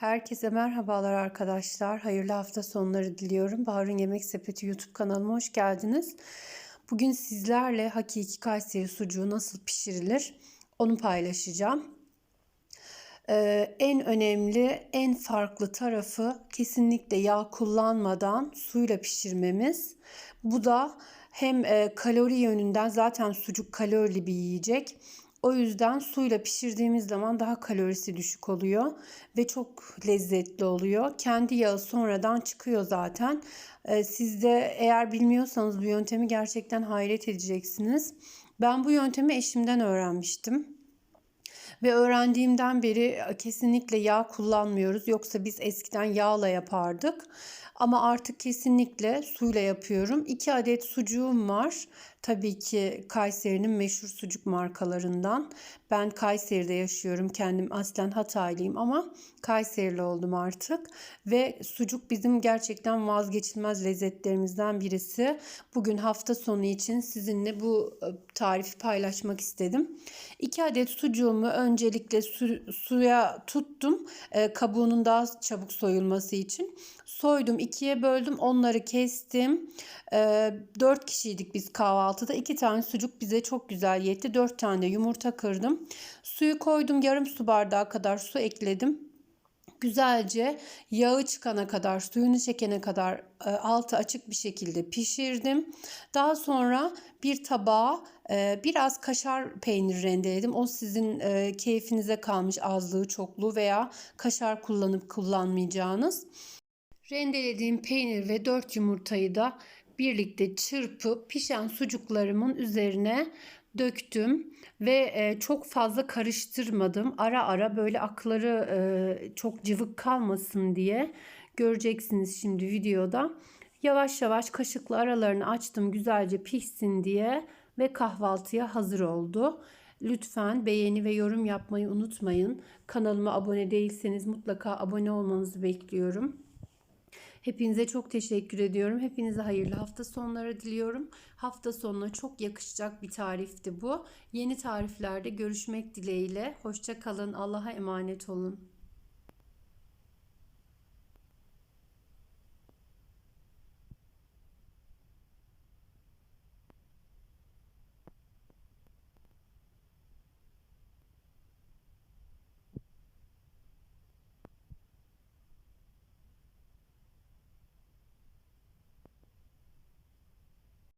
Herkese merhabalar arkadaşlar. Hayırlı hafta sonları diliyorum. Bahar'ın Yemek Sepeti YouTube kanalıma hoş geldiniz. Bugün sizlerle hakiki Kayseri sucuğu nasıl pişirilir onu paylaşacağım. Ee, en önemli, en farklı tarafı kesinlikle yağ kullanmadan suyla pişirmemiz. Bu da hem e, kalori yönünden zaten sucuk kalorili bir yiyecek. O yüzden suyla pişirdiğimiz zaman daha kalorisi düşük oluyor ve çok lezzetli oluyor. Kendi yağı sonradan çıkıyor zaten. Ee, siz de eğer bilmiyorsanız bu yöntemi gerçekten hayret edeceksiniz. Ben bu yöntemi eşimden öğrenmiştim. Ve öğrendiğimden beri kesinlikle yağ kullanmıyoruz. Yoksa biz eskiden yağla yapardık. Ama artık kesinlikle suyla yapıyorum. 2 adet sucuğum var. Tabii ki Kayseri'nin meşhur sucuk markalarından. Ben Kayseri'de yaşıyorum. Kendim aslen Hataylıyım ama Kayserili oldum artık. Ve sucuk bizim gerçekten vazgeçilmez lezzetlerimizden birisi. Bugün hafta sonu için sizinle bu e, tarifi paylaşmak istedim. 2 adet sucuğumu öncelikle su, suya tuttum. E, kabuğunun daha çabuk soyulması için. Soydum, ikiye böldüm, onları kestim. E, 4 kişiydik biz kahvaltıda. 2 tane sucuk bize çok güzel yetti. 4 tane yumurta kırdım. Suyu koydum, yarım su bardağı kadar su ekledim güzelce yağı çıkana kadar, suyunu çekene kadar e, altı açık bir şekilde pişirdim. Daha sonra bir tabağa e, biraz kaşar peynir rendeledim. O sizin e, keyfinize kalmış azlığı, çokluğu veya kaşar kullanıp kullanmayacağınız. Rendelediğim peynir ve 4 yumurtayı da birlikte çırpıp pişen sucuklarımın üzerine döktüm ve e, çok fazla karıştırmadım. Ara ara böyle akları e, çok cıvık kalmasın diye göreceksiniz şimdi videoda. Yavaş yavaş kaşıkla aralarını açtım güzelce pişsin diye ve kahvaltıya hazır oldu. Lütfen beğeni ve yorum yapmayı unutmayın. Kanalıma abone değilseniz mutlaka abone olmanızı bekliyorum. Hepinize çok teşekkür ediyorum. Hepinize hayırlı hafta sonları diliyorum. Hafta sonuna çok yakışacak bir tarifti bu. Yeni tariflerde görüşmek dileğiyle. Hoşça kalın. Allah'a emanet olun.